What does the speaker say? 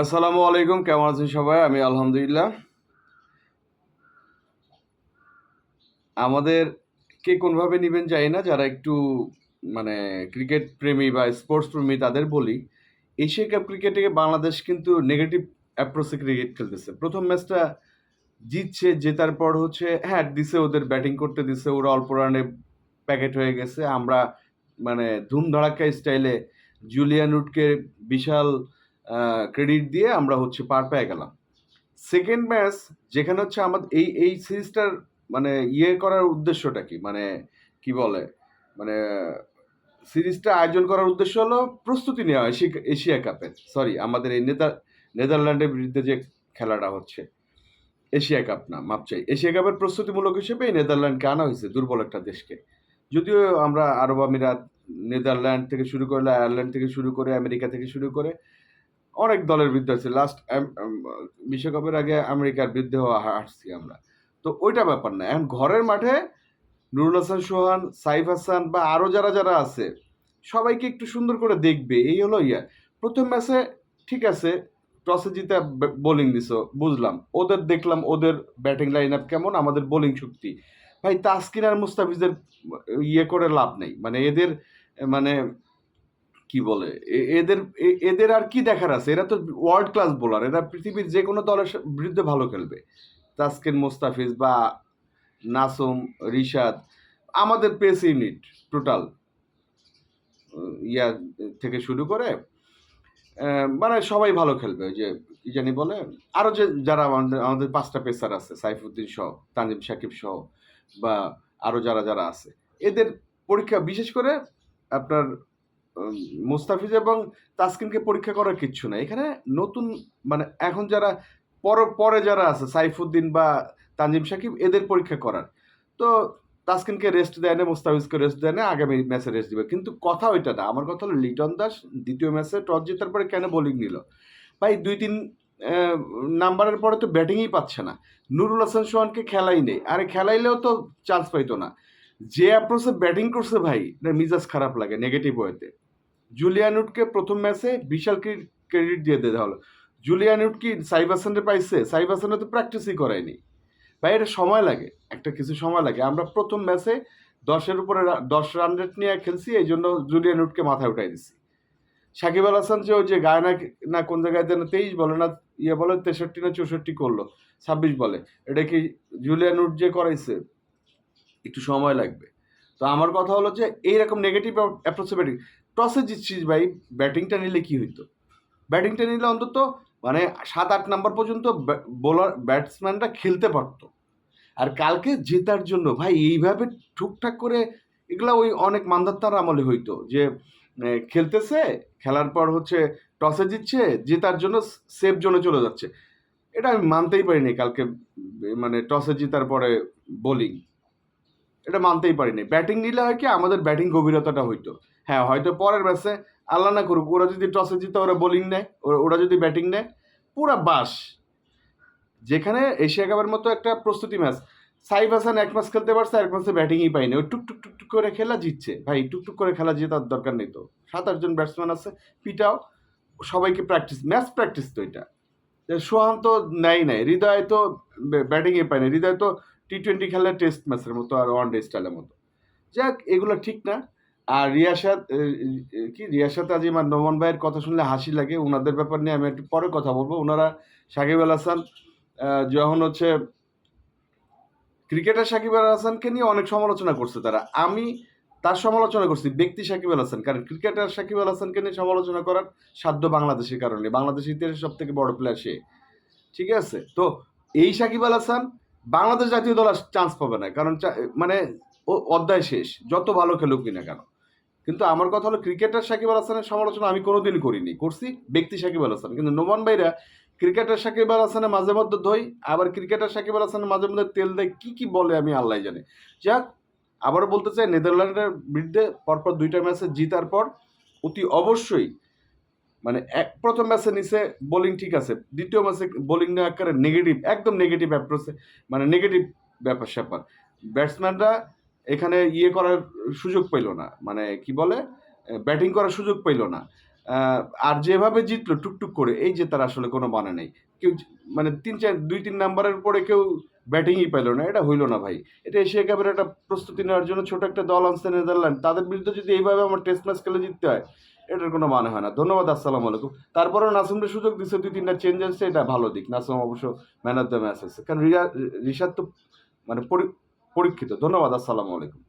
আসসালামু আলাইকুম, কেমন আছেন সবাই? আমি আলহামদুলিল্লাহ। আমাদের কে কোনভাবে নেবেন জানি না, যারা একটু মানে ক্রিকেট প্রেমী বা স্পোর্টস প্রেমী তাদের বলি, এশিয়া কাপ ক্রিকেটে বাংলাদেশ কিন্তু নেগেটিভ অ্যাপ্রোচে ক্রিকেট খেলতেছে। প্রথম ম্যাচটা জিতছে, জেতার পর হচ্ছে হ্যাঁ দিছে ওদের ব্যাটিং করতে, দিছে, ওরা অল্প রানে প্যাকেট হয়ে গেছে। আমরা মানে ধুমধড়াক্কা স্টাইলে জুলিয়ান উডকে বিশাল ক্রেডিট দিয়ে আমরা হচ্ছে পার পেয়ে গেলাম। সেকেন্ড ম্যাচ যেখানে হচ্ছে আমাদের এই এই সিরিজটার মানে ইয়ে করার উদ্দেশ্যটা কি? মানে কি বলে? মানে সিরিজটা আয়োজন করার উদ্দেশ্য হলো প্রস্তুতি নেওয়া এশিয়া এশিয়া কাপের সরি আমাদের এই নেদার, নেদারল্যান্ডের বিরুদ্ধে যে খেলাটা হচ্ছে, এশিয়া কাপ না, মাপ চাই। এশিয়া কাপের প্রস্তুতিমূলক হিসেবে এই নেদারল্যান্ডকে আনা হয়েছে, দুর্বল একটা দেশকে। যদিও আমরা আরব আমিরাত, নেদারল্যান্ড থেকে শুরু করলে আয়ারল্যান্ড থেকে শুরু করে, আমেরিকা থেকে শুরু করে অনেক দলের বিরুদ্ধে আছে। লাস্ট বিশ্বকাপের আগে আমেরিকার বিরুদ্ধে হারছি আমরা। তো ওইটা ব্যাপার না। এখন ঘরের মাঠে নুরুল হাসান, সোহান, সাইফ হাসান বা আরও যারা যারা আছে, সবাইকে একটু সুন্দর করে দেখবে। এই হলো ইয়া। প্রথম ম্যাচে ঠিক আছে, টসে জিতে বোলিং দিছ, বুঝলাম। ওদের দেখলাম ওদের ব্যাটিং লাইন আপ কেমন, আমাদের বোলিং শক্তি। ভাই, তাসকিন আর মুস্তাফিজের ইয়ে করে লাভ নেই। মানে এদের মানে কি বলে? এদের এদের আর কি দেখার আছে? এরা তো ওয়ার্ল্ড ক্লাস বোলার এরা পৃথিবীর যে কোনো দলের বিরুদ্ধে ভালো খেলবে। তাসকিন মোস্তাফিজ বা নাসুম, রিশাদ, আমাদের পেস ইউনিট টোটাল ইয়া থেকে শুরু করে মানে সবাই ভালো খেলবে। ওই যে, কি জানি বলে আরও যে, যারা আমাদের আমাদের পাঁচটা পেসার আছে, সাইফুদ্দিন সহ, তানজিম সাকিব সহ, বা আরও যারা যারা আছে, এদের পরীক্ষা বিশেষ করে আপনার মুস্তাফিজ এবং তাসকিনকে পরীক্ষা করার কিচ্ছু না এখানে নতুন মানে এখন যারা, পর, পরে যারা আছে, সাইফুদ্দিন বা তানজিম সাকিব, এদের পরীক্ষা করার। তো তাসকিনকে রেস্ট দেয় না, মুস্তাফিজকে রেস্ট দেয় না, আগামী ম্যাচে রেস্ট দিবে। কিন্তু কথা ওইটা না, আমার কথা হলো লিটন দাস দ্বিতীয় ম্যাচে টস জেতার পরে কেন বোলিং নিল? ভাই, দুই, তিন নাম্বারের পরে তো ব্যাটিংই পাচ্ছে না। নুরুল হাসান সোহানকে খেলাই নেই। আরে খেলাইলেও তো চান্স পাইতো না। যে অ্যাপ্রোচে ব্যাটিং করছে ভাই মিজাজ খারাপ লাগে নেগেটিভ ওয়েতে জুলিয়ানুটকে প্রথম ম্যাচে বিশাল ক্রেডিট দিয়ে দেওয়া হলো। জুলিয়ানুট কি সাইব হাসানের পাইছে? সাইব হাসানের তো প্র্যাকটিসই করায়নি। ভাই, এটা সময় লাগে, একটা কিছু সময় লাগে। আমরা প্রথম ম্যাচে দশের উপরে দশ রান রেট নিয়ে খেলছি, এই জন্য জুলিয়ানুটকে মাথায় উঠাই দিছি। সাকিব আল হাসান যে ওই যে গায় না কোন জায়গায় যেন তেইশ বলে না ইয়ে বলে, তেষট্টি না চৌষট্টি করল, ছাব্বিশ বলে। এটা কি জুলিয়ানুট যে করাইছে? একটু সময় লাগবে। তো আমার কথা হলো যে এইরকম নেগেটিভ অ্যাপ্রোচে ব্যাটিং টসে জিতছিস ভাই, ব্যাটিংটা নিলে কি হইতো? ব্যাটিংটা নিলে অন্তত মানে সাত, আট নাম্বার পর্যন্ত বোলার, ব্যাটসম্যানরা খেলতে পারতো। আর কালকে জেতার জন্য ভাই, এইভাবে ঠুকঠাক করে এগুলা ওই অনেক মান্দাত্তার আমলে হইতো যে খেলতেছে, খেলার পর হচ্ছে টসে জিতছে, জেতার জন্য সেফ জোনে চলে যাচ্ছে। এটা আমি মানতেই পারিনি কালকে মানে টসে জেতার পরে বোলিং। এটা মানতেই পারিনি। ব্যাটিং নিলে হয় কি, আমাদের ব্যাটিং গভীরতাটা হইতো। হ্যাঁ হয়তো পরের ম্যাচে আল্লাহ না করুক, ওরা যদি টসে জিতে, ওরা বোলিং নেয়, ওরা- যদি ব্যাটিং নেয়, পুরা বাস। যেখানে এশিয়া কাপের মতো একটা প্রস্তুতি ম্যাচ সাইফ হাসান এক ম্যাচ খেলতে পারছে এক ম্যাচে ব্যাটিংই পাইনি ওই টুক টুক টুক টুক করে খেলা জিতছে। ভাই, টুক টুক করে খেলা জেতার দরকার নেই তো। সাত, আটজন ব্যাটসম্যান আছে, পিটাও, সবাইকে প্র্যাকটিস ম্যাচ প্র্যাকটিস তো এটা। সোহান তো নেয় নাই, হৃদয় তো ব্যাটিংয়ে পায়নি, হৃদয় তো টি টোয়েন্টি খেলে টেস্ট ম্যাচের মতো আর ওয়ান ডে স্টাইলের মতো। যাক, এগুলো ঠিক না। আর রিয়াসাত কি, রিয়াসাত আজিম আর নোমান ভাইয়ের কথা শুনলে হাসি লাগে। ওনাদের ব্যাপার নিয়ে আমি একটু পরে কথা বলব। ওনারা সাকিব আল হাসান যখন হচ্ছে ক্রিকেটার সাকিব আল হাসানকে নিয়ে অনেক সমালোচনা করছে তারা। আমি তার সমালোচনা করছি, ব্যক্তি সাকিব আল হাসান। কারণ ক্রিকেটার সাকিব আল হাসানকে নিয়ে সমালোচনা করার সাধ্য বাংলাদেশের কারণে। বাংলাদেশের ইতিহাসে সব থেকে বড় প্লেয়ার সে। ঠিক আছে? তো এই সাকিব আল হাসান বাংলাদেশ জাতীয় দল চান্স পাবে না। কারণ মানে ও অধ্যায় শেষ। যত ভালো খেলুক কিনা কেন। কিন্তু আমার কথা হলো ক্রিকেটার সাকিব আল হাসানের সমালোচনা আমি কোনোদিন করিনি। করছি ব্যক্তি সাকিব আল হাসান। কিন্তু নোমান ভাইরা ক্রিকেটার সাকিব আল হাসানের মাঝে মধ্যে ধই, আবার ক্রিকেটার সাকিব আল হাসানের মাঝে মধ্যে তেল দেয়, কী কী বলে আমি আল্লাহ জানি। যাক, আবারও বলতে চাই, নেদারল্যান্ডের বিরুদ্ধে পরপর দুইটা ম্যাচে জিতার পর অতি অবশ্যই মানে এক, প্রথম ম্যাচে নিচে বোলিং ঠিক আছে, দ্বিতীয় ম্যাচে বোলিং নেওয়া আকারে নেগেটিভ একদম নেগেটিভ অ্যাপ্রোচে মানে নেগেটিভ ব্যাপার স্যাপার ব্যাটসম্যানরা এখানে ইয়ে করার সুযোগ পেল না। মানে কি বলে? ব্যাটিং করার সুযোগ পেল না। আর যেভাবে জিতলো টুকটুক করে, এই যে তার আসলে কোনো মানে নেই। কেউ মানে তিন চার, দুই তিন নাম্বারের পরে কেউ ব্যাটিংই পেল না। এটা হইল না ভাই। এটা এশিয়া কাপের একটা প্রস্তুতি নেওয়ার জন্য ছোট একটা দল আনছে নেদারল্যান্ড। তাদের বিরুদ্ধে যদি এইভাবে আমার টেস্ট ম্যাচ খেলে জিততে হয়, এটার কোনো মানে হয় না। ধন্যবাদ, আসসালামু আলাইকুম। তারপরেও নাসিমকে সুযোগ দিচ্ছে দুই তিনটা চেঞ্জ আসছে এটা ভালো দিক। নাসিম অবশ্য ম্যান অফ দ্য ম্যাচ আছে। কারণ রিয়া, রিশাদ তো মানে পরীক্ষিত। ধন্যবাদ আসসালামু আলাইকুম।